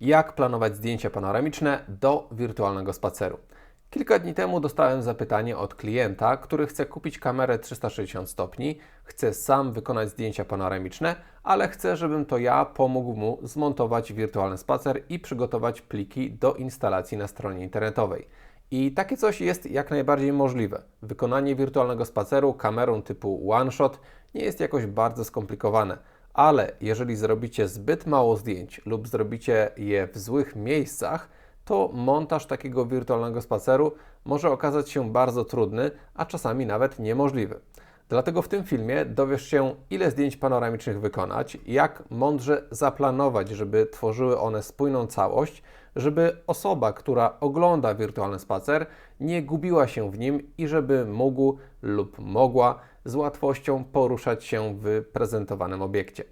Jak planować zdjęcia panoramiczne do wirtualnego spaceru? Kilka dni temu dostałem zapytanie od klienta, który chce kupić kamerę 360 stopni, chce sam wykonać zdjęcia panoramiczne, ale chce, żebym to ja pomógł mu zmontować wirtualny spacer i przygotować pliki do instalacji na stronie internetowej. I takie coś jest jak najbardziej możliwe. Wykonanie wirtualnego spaceru kamerą typu OneShot nie jest jakoś bardzo skomplikowane ale jeżeli zrobicie zbyt mało zdjęć lub zrobicie je w złych miejscach, to montaż takiego wirtualnego spaceru może okazać się bardzo trudny, a czasami nawet niemożliwy. Dlatego w tym filmie dowiesz się, ile zdjęć panoramicznych wykonać, jak mądrze zaplanować, żeby tworzyły one spójną całość, żeby osoba, która ogląda wirtualny spacer, nie gubiła się w nim i żeby mógł lub mogła z łatwością poruszać się w prezentowanym obiekcie.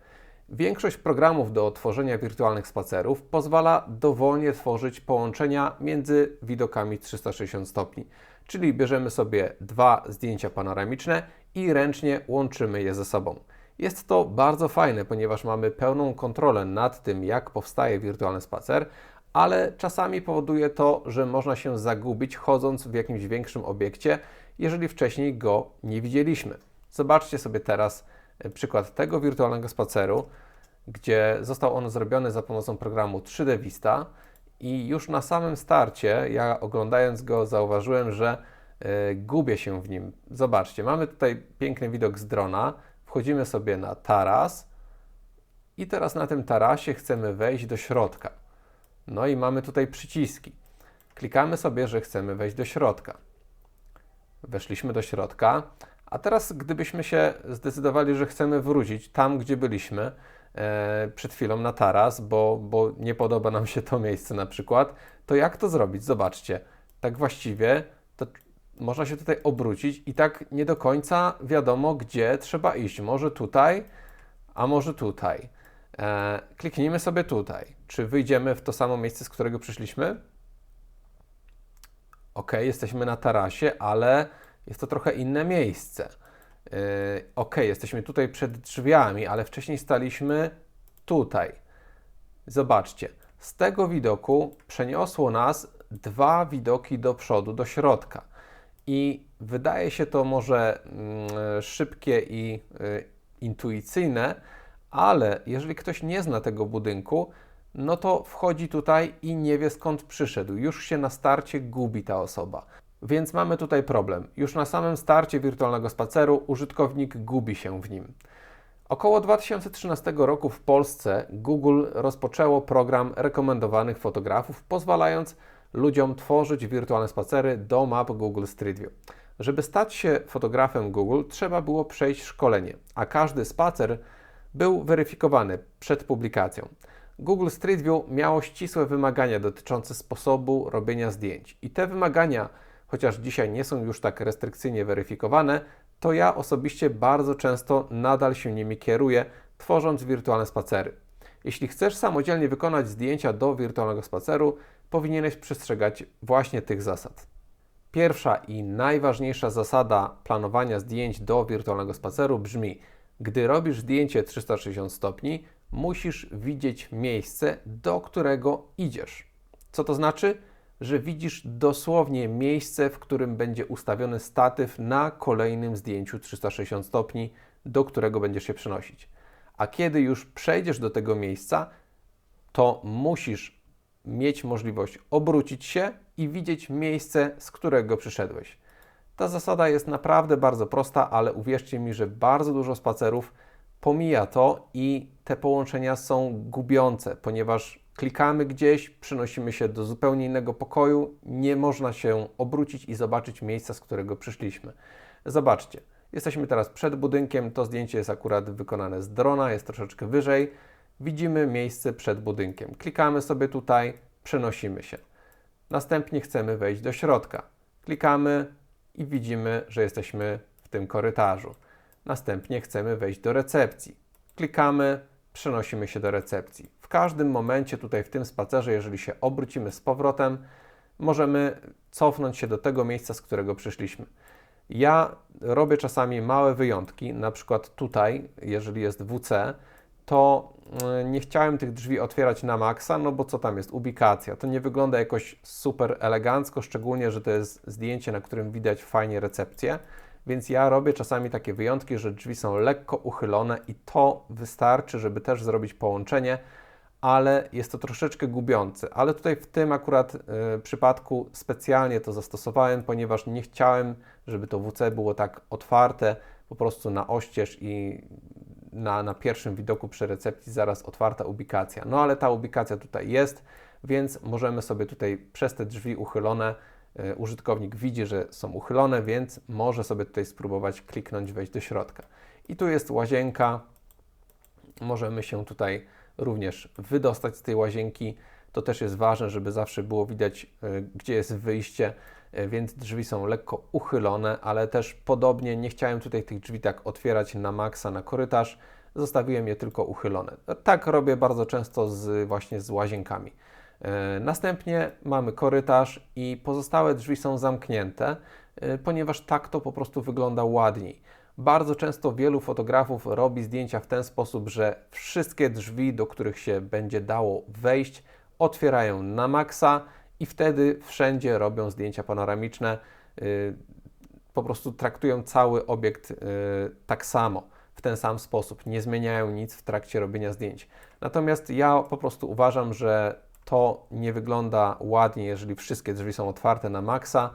Większość programów do tworzenia wirtualnych spacerów pozwala dowolnie tworzyć połączenia między widokami 360 stopni. Czyli bierzemy sobie dwa zdjęcia panoramiczne i ręcznie łączymy je ze sobą. Jest to bardzo fajne, ponieważ mamy pełną kontrolę nad tym, jak powstaje wirtualny spacer, ale czasami powoduje to, że można się zagubić chodząc w jakimś większym obiekcie, jeżeli wcześniej go nie widzieliśmy. Zobaczcie sobie teraz e, przykład tego wirtualnego spaceru, gdzie został on zrobiony za pomocą programu 3D Vista i już na samym starcie, ja oglądając go, zauważyłem, że y, gubię się w nim. Zobaczcie, mamy tutaj piękny widok z drona, wchodzimy sobie na taras i teraz na tym tarasie chcemy wejść do środka. No i mamy tutaj przyciski. Klikamy sobie, że chcemy wejść do środka. Weszliśmy do środka, a teraz gdybyśmy się zdecydowali, że chcemy wrócić tam, gdzie byliśmy, e, przed chwilą na taras, bo, bo nie podoba nam się to miejsce na przykład, to jak to zrobić? Zobaczcie, tak właściwie to można się tutaj obrócić i tak nie do końca wiadomo, gdzie trzeba iść. Może tutaj, a może tutaj. E, kliknijmy sobie tutaj. Czy wyjdziemy w to samo miejsce, z którego przyszliśmy? Ok, jesteśmy na tarasie, ale jest to trochę inne miejsce. Yy, ok, jesteśmy tutaj przed drzwiami, ale wcześniej staliśmy tutaj. Zobaczcie, z tego widoku przeniosło nas dwa widoki do przodu, do środka. I wydaje się to może mm, szybkie i y, intuicyjne, ale jeżeli ktoś nie zna tego budynku, no to wchodzi tutaj i nie wie skąd przyszedł. Już się na starcie gubi ta osoba. Więc mamy tutaj problem. Już na samym starcie wirtualnego spaceru użytkownik gubi się w nim. Około 2013 roku w Polsce Google rozpoczęło program rekomendowanych fotografów, pozwalając ludziom tworzyć wirtualne spacery do map Google Street View. Żeby stać się fotografem Google, trzeba było przejść szkolenie, a każdy spacer był weryfikowany przed publikacją. Google Street View miało ścisłe wymagania dotyczące sposobu robienia zdjęć i te wymagania chociaż dzisiaj nie są już tak restrykcyjnie weryfikowane, to ja osobiście bardzo często nadal się nimi kieruję, tworząc wirtualne spacery. Jeśli chcesz samodzielnie wykonać zdjęcia do wirtualnego spaceru, powinieneś przestrzegać właśnie tych zasad. Pierwsza i najważniejsza zasada planowania zdjęć do wirtualnego spaceru brzmi: gdy robisz zdjęcie 360 stopni, musisz widzieć miejsce, do którego idziesz. Co to znaczy? Że widzisz dosłownie miejsce, w którym będzie ustawiony statyw na kolejnym zdjęciu 360 stopni, do którego będziesz się przenosić. A kiedy już przejdziesz do tego miejsca, to musisz mieć możliwość obrócić się i widzieć miejsce, z którego przyszedłeś. Ta zasada jest naprawdę bardzo prosta, ale uwierzcie mi, że bardzo dużo spacerów pomija to i te połączenia są gubiące, ponieważ klikamy gdzieś, przenosimy się do zupełnie innego pokoju, nie można się obrócić i zobaczyć miejsca, z którego przyszliśmy. Zobaczcie, jesteśmy teraz przed budynkiem, to zdjęcie jest akurat wykonane z drona, jest troszeczkę wyżej. Widzimy miejsce przed budynkiem. Klikamy sobie tutaj, przenosimy się. Następnie chcemy wejść do środka. Klikamy i widzimy, że jesteśmy w tym korytarzu. Następnie chcemy wejść do recepcji. Klikamy, przenosimy się do recepcji. Każdym momencie tutaj w tym spacerze, jeżeli się obrócimy z powrotem, możemy cofnąć się do tego miejsca, z którego przyszliśmy. Ja robię czasami małe wyjątki, na przykład tutaj, jeżeli jest WC, to y, nie chciałem tych drzwi otwierać na maksa, no bo co tam jest? Ubikacja. To nie wygląda jakoś super elegancko, szczególnie, że to jest zdjęcie, na którym widać fajnie recepcję. Więc ja robię czasami takie wyjątki, że drzwi są lekko uchylone i to wystarczy, żeby też zrobić połączenie, ale jest to troszeczkę gubiące. Ale tutaj w tym akurat y, przypadku specjalnie to zastosowałem, ponieważ nie chciałem, żeby to WC było tak otwarte po prostu na oścież i na, na pierwszym widoku przy recepcji zaraz otwarta ubikacja. No ale ta ubikacja tutaj jest, więc możemy sobie tutaj przez te drzwi uchylone y, użytkownik widzi, że są uchylone, więc może sobie tutaj spróbować kliknąć, wejść do środka. I tu jest łazienka. Możemy się tutaj również wydostać z tej łazienki. To też jest ważne, żeby zawsze było widać, y, gdzie jest wyjście, y, więc drzwi są lekko uchylone, ale też podobnie nie chciałem tutaj tych drzwi tak otwierać na maksa na korytarz, zostawiłem je tylko uchylone. Tak robię bardzo często z, właśnie z łazienkami. Y, następnie mamy korytarz i pozostałe drzwi są zamknięte, ponieważ tak to po prostu wygląda ładniej. Bardzo często wielu fotografów robi zdjęcia w ten sposób, że wszystkie drzwi, do których się będzie dało wejść, otwierają na maksa i wtedy wszędzie robią zdjęcia panoramiczne. Y, po prostu traktują cały obiekt y, tak samo, w ten sam sposób, nie zmieniają nic w trakcie robienia zdjęć. Natomiast ja po prostu uważam, że to nie wygląda ładnie, jeżeli wszystkie drzwi są otwarte na maksa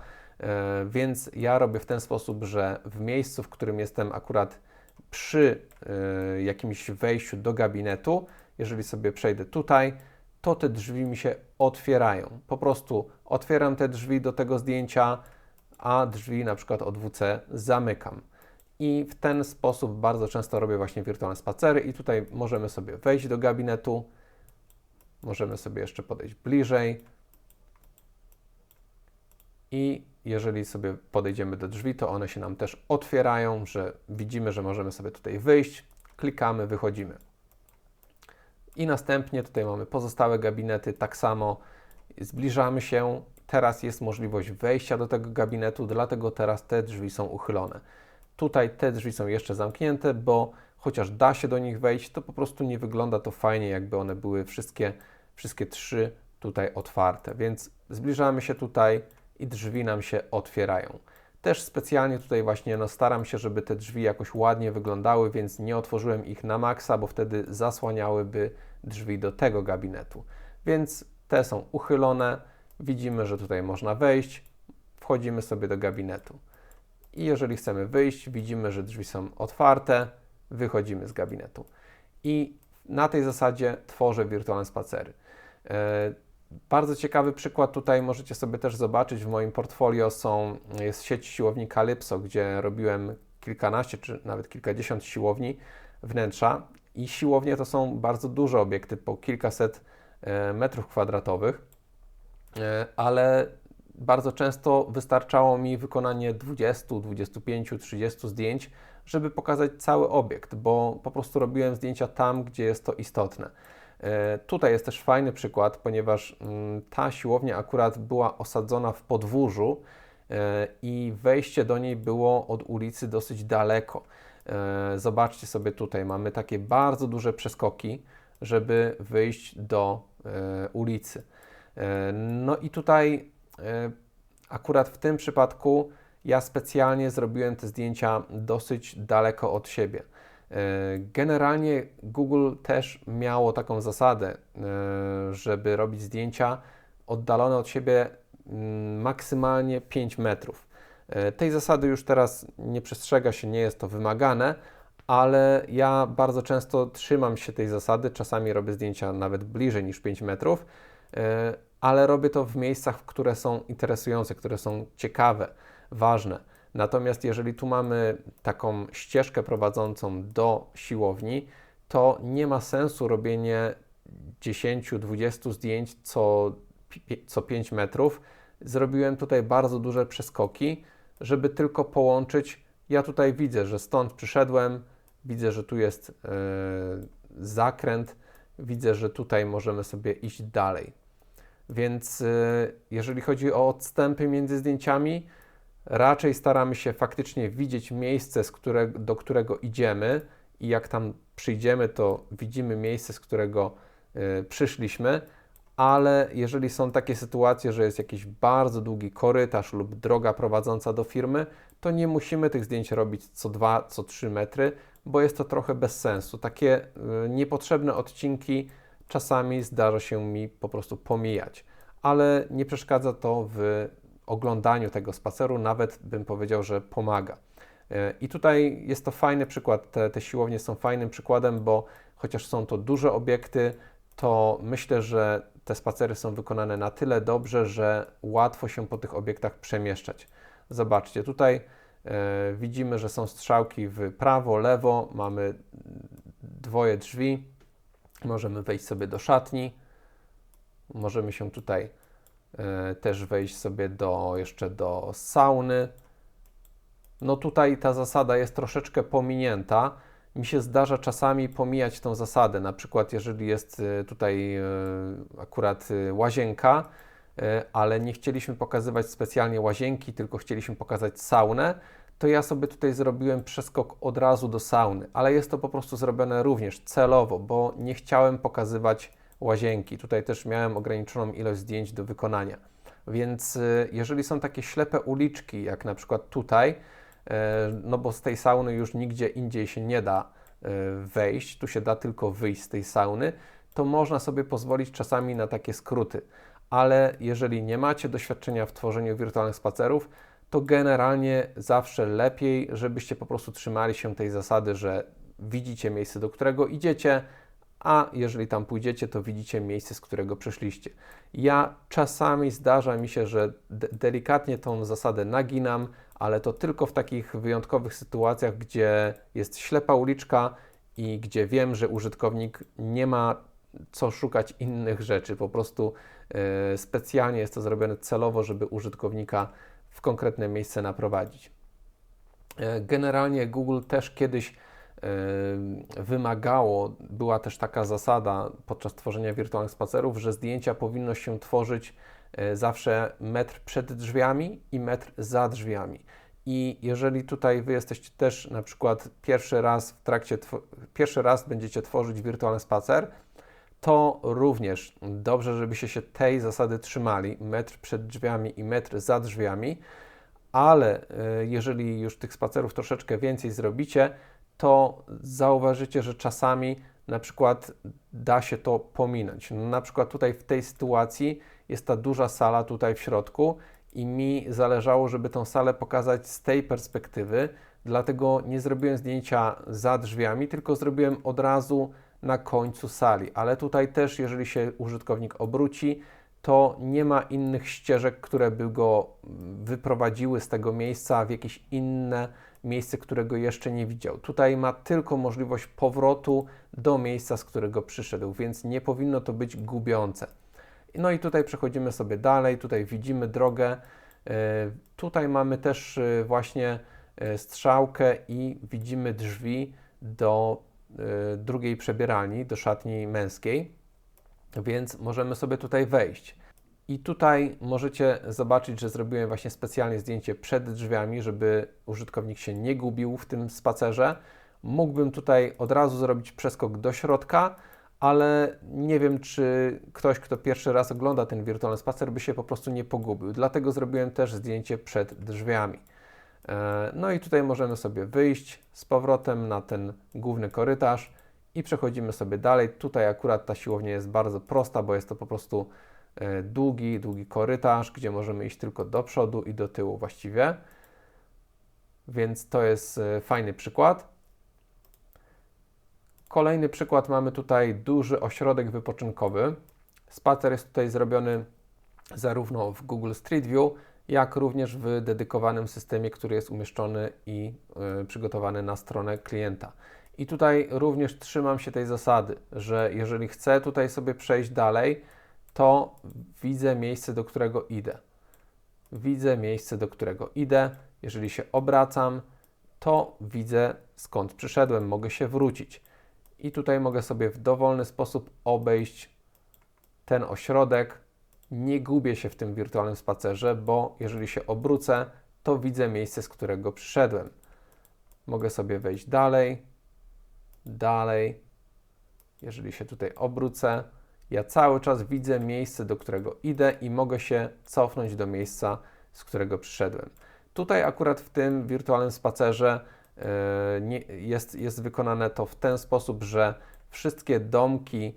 więc ja robię w ten sposób, że w miejscu, w którym jestem akurat przy e, jakimś wejściu do gabinetu, jeżeli sobie przejdę tutaj, to te drzwi mi się otwierają. Po prostu otwieram te drzwi do tego zdjęcia, a drzwi na przykład od WC zamykam. I w ten sposób bardzo często robię właśnie wirtualne spacery i tutaj możemy sobie wejść do gabinetu, możemy sobie jeszcze podejść bliżej i jeżeli sobie podejdziemy do drzwi, to one się nam też otwierają, że widzimy, że możemy sobie tutaj wyjść, klikamy, wychodzimy. I następnie tutaj mamy pozostałe gabinety, tak samo zbliżamy się. Teraz jest możliwość wejścia do tego gabinetu, dlatego teraz te drzwi są uchylone. Tutaj te drzwi są jeszcze zamknięte, bo chociaż da się do nich wejść, to po prostu nie wygląda to fajnie, jakby one były wszystkie, wszystkie trzy tutaj otwarte. Więc zbliżamy się tutaj, i drzwi nam się otwierają. Też specjalnie tutaj właśnie no, staram się, żeby te drzwi jakoś ładnie wyglądały, więc nie otworzyłem ich na maksa, bo wtedy zasłaniałyby drzwi do tego gabinetu. Więc te są uchylone. Widzimy, że tutaj można wejść. Wchodzimy sobie do gabinetu. I jeżeli chcemy wyjść, widzimy, że drzwi są otwarte. Wychodzimy z gabinetu. I na tej zasadzie tworzę wirtualne spacery. Bardzo ciekawy przykład tutaj możecie sobie też zobaczyć. W moim portfolio są, jest sieć siłowni Calypso, gdzie robiłem kilkanaście czy nawet kilkadziesiąt siłowni wnętrza. I siłownie to są bardzo duże obiekty, po kilkaset e, metrów kwadratowych, e, ale bardzo często wystarczało mi wykonanie 20, 25, 30 zdjęć, żeby pokazać cały obiekt, bo po prostu robiłem zdjęcia tam, gdzie jest to istotne. E, tutaj jest też fajny przykład, ponieważ mm, ta siłownia akurat była osadzona w podwórzu e, i wejście do niej było od ulicy dosyć daleko. E, zobaczcie sobie tutaj, mamy takie bardzo duże przeskoki, żeby wyjść do ulicy. No i tutaj akurat w tym przypadku ja specjalnie zrobiłem te zdjęcia dosyć daleko od siebie. E, generalnie Google też miało taką zasadę, e, żeby robić zdjęcia oddalone od siebie maksymalnie 5 metrów. E, tej zasady już teraz nie przestrzega się, nie jest to wymagane, ale ja bardzo często trzymam się tej zasady. Czasami robię zdjęcia nawet bliżej niż 5 metrów, ale robię to w miejscach, które są interesujące, które są ciekawe, ważne. Natomiast jeżeli tu mamy taką ścieżkę prowadzącą do siłowni, to nie ma sensu robienie 10-20 zdjęć co, co 5 metrów. Zrobiłem tutaj bardzo duże przeskoki, żeby tylko połączyć. Ja tutaj widzę, że stąd przyszedłem, widzę, że tu jest yy, zakręt, widzę, że tutaj możemy sobie iść dalej. Więc yy, jeżeli chodzi o odstępy między zdjęciami, raczej staramy się faktycznie widzieć miejsce, które, do którego idziemy i jak tam przyjdziemy, to widzimy miejsce, z którego y, przyszliśmy, ale jeżeli są takie sytuacje, że jest jakiś bardzo długi korytarz lub droga prowadząca do firmy, to nie musimy tych zdjęć robić co 2, co 3 metry, bo jest to trochę bez sensu. Takie y, niepotrzebne odcinki czasami zdarza się mi po prostu pomijać, ale nie przeszkadza to w oglądaniu tego spaceru, nawet bym powiedział, że pomaga. Y, I tutaj jest to fajny przykład. Te, te siłownie są fajnym przykładem, bo chociaż są to duże obiekty, to myślę, że te spacery są wykonane na tyle dobrze, że łatwo się po tych obiektach przemieszczać. Zobaczcie, tutaj e, widzimy, że są strzałki w prawo, lewo, mamy dwoje drzwi, możemy wejść sobie do szatni, możemy się tutaj e, też wejść sobie do, jeszcze do sauny. No tutaj ta zasada jest troszeczkę pominięta, mi się zdarza czasami pomijać tą zasadę. Na przykład, jeżeli jest y, tutaj y, akurat łazienka, ale nie chcieliśmy pokazywać specjalnie łazienki, tylko chcieliśmy pokazać saunę, to ja sobie tutaj zrobiłem przeskok od razu do sauny, ale jest to po prostu zrobione również celowo, bo nie chciałem pokazywać łazienki. Tutaj też miałem ograniczoną ilość zdjęć do wykonania. Więc jeżeli są takie ślepe uliczki, jak na przykład tutaj, E, no bo z tej sauny już nigdzie indziej się nie da e, wejść, tu się da tylko wyjść z tej sauny, to można sobie pozwolić czasami na takie skróty. Ale jeżeli nie macie doświadczenia w tworzeniu wirtualnych spacerów, to generalnie zawsze lepiej, żebyście po prostu trzymali się tej zasady, że widzicie miejsce, do którego idziecie, a jeżeli tam pójdziecie, to widzicie miejsce, z którego przyszliście. Ja czasami zdarza mi się, że de delikatnie tą zasadę naginam, ale to tylko w takich wyjątkowych sytuacjach, gdzie jest ślepa uliczka i gdzie wiem, że użytkownik nie ma co szukać innych rzeczy. Po prostu e, specjalnie jest to zrobione celowo, żeby użytkownika w konkretne miejsce naprowadzić. E, generalnie Google też kiedyś wymagało, była też taka zasada podczas tworzenia wirtualnych spacerów, że zdjęcia powinno się tworzyć E, zawsze metr przed drzwiami i metr za drzwiami. I jeżeli tutaj Wy jesteście też na przykład pierwszy raz w trakcie, pierwszy raz będziecie tworzyć wirtualny spacer, to również dobrze, żebyście się tej zasady trzymali, metr przed drzwiami i metr za drzwiami, ale e, jeżeli już tych spacerów troszeczkę więcej zrobicie, to zauważycie, że czasami na przykład da się to pominąć. Na przykład tutaj w tej sytuacji jest ta duża sala tutaj w środku i mi zależało, żeby tą salę pokazać z tej perspektywy, dlatego nie zrobiłem zdjęcia za drzwiami, tylko zrobiłem od razu na końcu sali. Ale tutaj też, jeżeli się użytkownik obróci, to nie ma innych ścieżek, które by go wyprowadziły z tego miejsca w jakieś inne miejsce, którego jeszcze nie widział. Tutaj ma tylko możliwość powrotu do miejsca, z którego przyszedł, więc nie powinno to być gubiące. No i tutaj przechodzimy sobie dalej, tutaj widzimy drogę. E, tutaj mamy też e, właśnie e, strzałkę i widzimy drzwi do drugiej przebieralni, do szatni męskiej, więc możemy sobie tutaj wejść. I tutaj możecie zobaczyć, że zrobiłem właśnie specjalnie zdjęcie przed drzwiami, żeby użytkownik się nie gubił w tym spacerze. Mógłbym tutaj od razu zrobić przeskok do środka, ale nie wiem, czy ktoś, kto pierwszy raz ogląda ten wirtualny spacer, by się po prostu nie pogubił. Dlatego zrobiłem też zdjęcie przed drzwiami. E, no i tutaj możemy sobie wyjść z powrotem na ten główny korytarz i przechodzimy sobie dalej. Tutaj akurat ta siłownia jest bardzo prosta, bo jest to po prostu e, długi, długi korytarz, gdzie możemy iść tylko do przodu i do tyłu właściwie. Więc to jest e, fajny przykład. Kolejny przykład mamy tutaj duży ośrodek wypoczynkowy. Spacer jest tutaj zrobiony zarówno w Google Street View, jak również w dedykowanym systemie, który jest umieszczony i y, przygotowany na stronę klienta. I tutaj również trzymam się tej zasady, że jeżeli chcę tutaj sobie przejść dalej, to widzę miejsce, do którego idę. Widzę miejsce, do którego idę. Jeżeli się obracam, to widzę skąd przyszedłem, mogę się wrócić i tutaj mogę sobie w dowolny sposób obejść ten ośrodek. Nie gubię się w tym wirtualnym spacerze, bo jeżeli się obrócę, to widzę miejsce, z którego przyszedłem. Mogę sobie wejść dalej dalej, jeżeli się tutaj obrócę, ja cały czas widzę miejsce, do którego idę i mogę się cofnąć do miejsca, z którego przyszedłem. Tutaj akurat w tym wirtualnym spacerze nie, jest, jest wykonane to w ten sposób, że wszystkie domki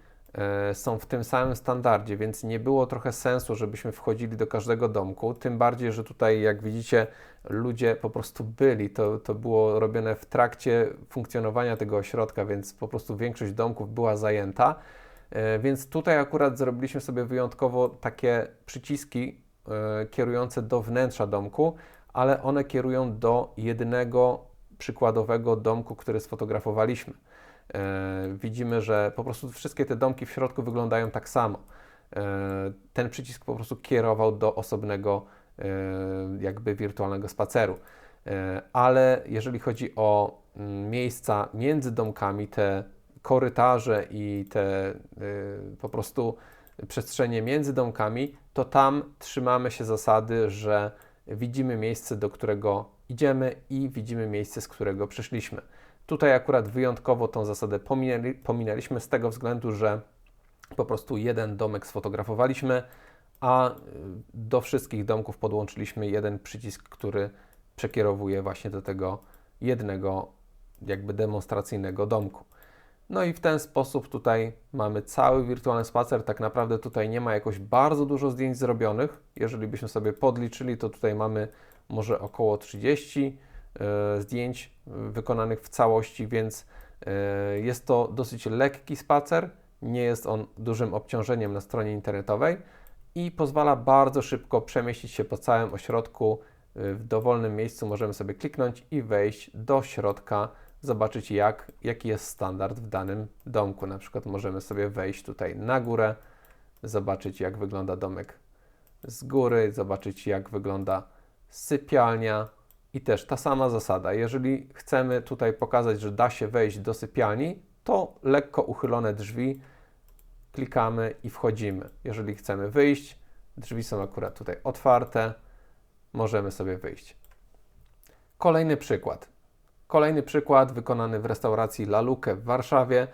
są w tym samym standardzie, więc nie było trochę sensu, żebyśmy wchodzili do każdego domku. Tym bardziej, że tutaj, jak widzicie, ludzie po prostu byli. To, to było robione w trakcie funkcjonowania tego ośrodka, więc po prostu większość domków była zajęta. E, więc tutaj akurat zrobiliśmy sobie wyjątkowo takie przyciski e, kierujące do wnętrza domku, ale one kierują do jednego przykładowego domku, który sfotografowaliśmy. E, widzimy, że po prostu wszystkie te domki w środku wyglądają tak samo. Ten przycisk po prostu kierował do osobnego, jakby wirtualnego spaceru. Ale jeżeli chodzi o mm, miejsca między domkami, te korytarze i te po prostu przestrzenie między domkami, to tam trzymamy się zasady, że widzimy miejsce, do którego idziemy i widzimy miejsce, z którego przyszliśmy. Tutaj akurat wyjątkowo tą zasadę pominęli, pominęliśmy z tego względu, że po prostu jeden domek sfotografowaliśmy, a y, do wszystkich domków podłączyliśmy jeden przycisk, który przekierowuje właśnie do tego jednego jakby demonstracyjnego domku. No i w ten sposób tutaj mamy cały wirtualny spacer. Tak naprawdę tutaj nie ma jakoś bardzo dużo zdjęć zrobionych. Jeżeli byśmy sobie podliczyli, to tutaj mamy może około 30 e, zdjęć wykonanych w całości, więc e, jest to dosyć lekki spacer. Nie jest on dużym obciążeniem na stronie internetowej i pozwala bardzo szybko przemieścić się po całym ośrodku. E, w dowolnym miejscu możemy sobie kliknąć i wejść do środka zobaczyć, jak, jaki jest standard w danym domku. Na przykład możemy sobie wejść tutaj na górę, zobaczyć, jak wygląda domek z góry, zobaczyć, jak wygląda sypialnia. I też ta sama zasada. Jeżeli chcemy tutaj pokazać, że da się wejść do sypialni, to lekko uchylone drzwi klikamy i wchodzimy. Jeżeli chcemy wyjść, drzwi są akurat tutaj otwarte, możemy sobie wyjść. Kolejny przykład. Kolejny przykład wykonany w restauracji La Luque w Warszawie.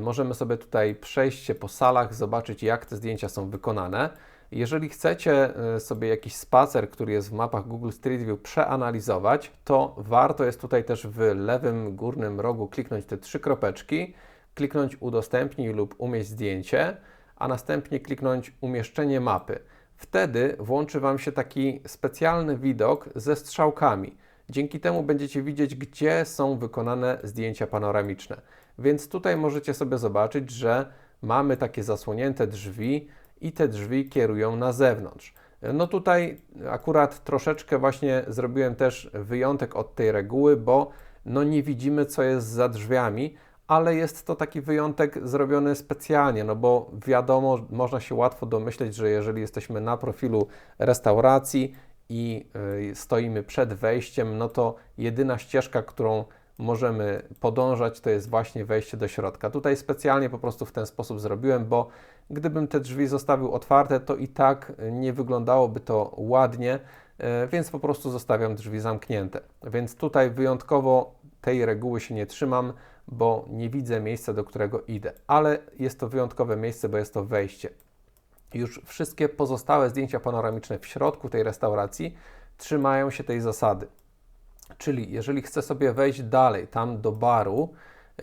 Możemy sobie tutaj przejść się po salach, zobaczyć jak te zdjęcia są wykonane. Jeżeli chcecie e, sobie jakiś spacer, który jest w mapach Google Street View przeanalizować, to warto jest tutaj też w lewym górnym rogu kliknąć te trzy kropeczki, kliknąć udostępnij lub umieść zdjęcie, a następnie kliknąć umieszczenie mapy. Wtedy włączy Wam się taki specjalny widok ze strzałkami. Dzięki temu będziecie widzieć, gdzie są wykonane zdjęcia panoramiczne. Więc tutaj możecie sobie zobaczyć, że mamy takie zasłonięte drzwi i te drzwi kierują na zewnątrz. No tutaj akurat troszeczkę właśnie zrobiłem też wyjątek od tej reguły, bo no nie widzimy, co jest za drzwiami, ale jest to taki wyjątek zrobiony specjalnie, no bo wiadomo, można się łatwo domyśleć, że jeżeli jesteśmy na profilu restauracji i y, stoimy przed wejściem, no to jedyna ścieżka, którą możemy podążać, to jest właśnie wejście do środka. Tutaj specjalnie po prostu w ten sposób zrobiłem, bo gdybym te drzwi zostawił otwarte, to i tak nie wyglądałoby to ładnie, y, więc po prostu zostawiam drzwi zamknięte. Więc tutaj wyjątkowo tej reguły się nie trzymam, bo nie widzę miejsca, do którego idę. Ale jest to wyjątkowe miejsce, bo jest to wejście już wszystkie pozostałe zdjęcia panoramiczne w środku tej restauracji trzymają się tej zasady. Czyli jeżeli chcę sobie wejść dalej, tam do baru,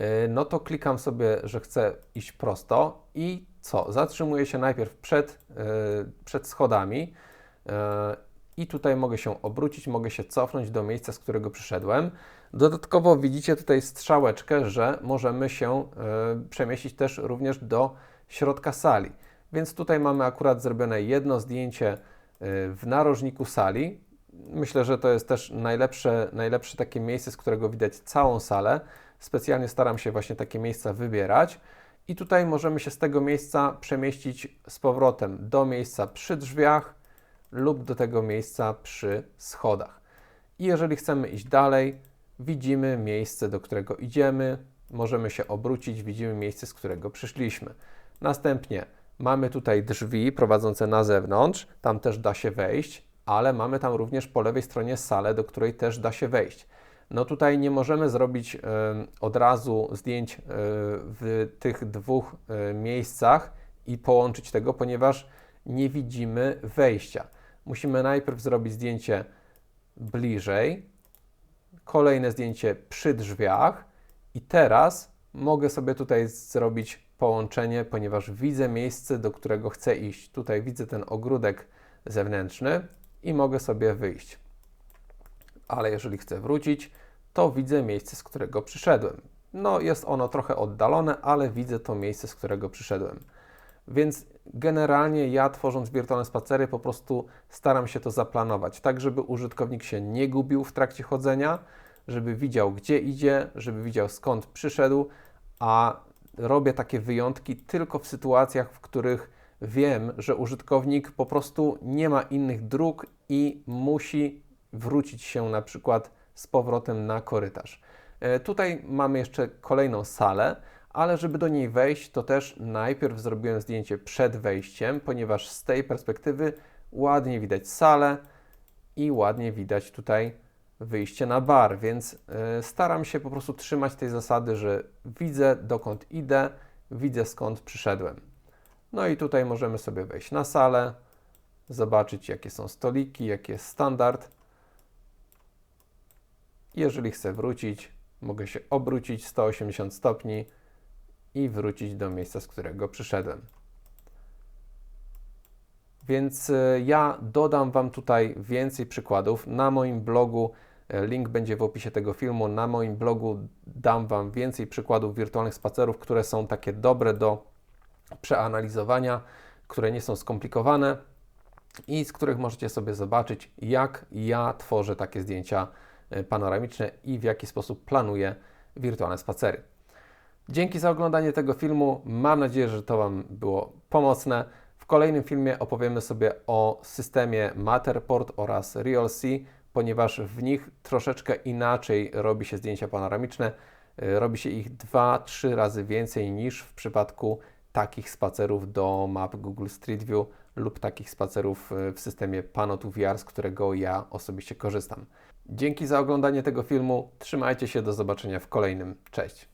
y, no to klikam sobie, że chcę iść prosto i co? Zatrzymuję się najpierw przed, y, przed schodami y, i tutaj mogę się obrócić, mogę się cofnąć do miejsca, z którego przyszedłem. Dodatkowo widzicie tutaj strzałeczkę, że możemy się przemieścić też również do środka sali. Więc tutaj mamy akurat zrobione jedno zdjęcie w narożniku sali. Myślę, że to jest też najlepsze, najlepsze takie miejsce, z którego widać całą salę. Specjalnie staram się właśnie takie miejsca wybierać. I tutaj możemy się z tego miejsca przemieścić z powrotem do miejsca przy drzwiach lub do tego miejsca przy schodach. I jeżeli chcemy iść dalej, widzimy miejsce, do którego idziemy, możemy się obrócić, widzimy miejsce, z którego przyszliśmy. Następnie Mamy tutaj drzwi prowadzące na zewnątrz, tam też da się wejść, ale mamy tam również po lewej stronie salę, do której też da się wejść. No tutaj nie możemy zrobić od razu zdjęć e, w tych dwóch e, miejscach i połączyć tego, ponieważ nie widzimy wejścia. Musimy najpierw zrobić zdjęcie bliżej, kolejne zdjęcie przy drzwiach i teraz mogę sobie tutaj zrobić połączenie, ponieważ widzę miejsce, do którego chcę iść. Tutaj widzę ten ogródek zewnętrzny i mogę sobie wyjść. Ale jeżeli chcę wrócić, to widzę miejsce, z którego przyszedłem. No, jest ono trochę oddalone, ale widzę to miejsce, z którego przyszedłem. Więc generalnie ja tworząc wirtualne spacery po prostu staram się to zaplanować, tak żeby użytkownik się nie gubił w trakcie chodzenia, żeby widział gdzie idzie, żeby widział skąd przyszedł, a robię takie wyjątki tylko w sytuacjach, w których wiem, że użytkownik po prostu nie ma innych dróg i musi wrócić się na przykład z powrotem na korytarz. E, tutaj mamy jeszcze kolejną salę, ale żeby do niej wejść, to też najpierw zrobiłem zdjęcie przed wejściem, ponieważ z tej perspektywy ładnie widać salę i ładnie widać tutaj wyjście na bar, więc y, staram się po prostu trzymać tej zasady, że widzę dokąd idę, widzę skąd przyszedłem. No i tutaj możemy sobie wejść na salę, zobaczyć jakie są stoliki, jaki jest standard. Jeżeli chcę wrócić, mogę się obrócić 180 stopni i wrócić do miejsca, z którego przyszedłem. Więc y, ja dodam Wam tutaj więcej przykładów. Na moim blogu, y, link będzie w opisie tego filmu, na moim blogu dam Wam więcej przykładów wirtualnych spacerów, które są takie dobre do przeanalizowania, które nie są skomplikowane i z których możecie sobie zobaczyć, jak ja tworzę takie zdjęcia y, panoramiczne i w jaki sposób planuję wirtualne spacery. Dzięki za oglądanie tego filmu. Mam nadzieję, że to Wam było pomocne. W kolejnym filmie opowiemy sobie o systemie Matterport oraz RealC, ponieważ w nich troszeczkę inaczej robi się zdjęcia panoramiczne. Y, robi się ich 2-3 razy więcej niż w przypadku takich spacerów do map Google Street View lub takich spacerów y, w systemie Panotu VR, z którego ja osobiście korzystam. Dzięki za oglądanie tego filmu. Trzymajcie się, do zobaczenia w kolejnym. Cześć.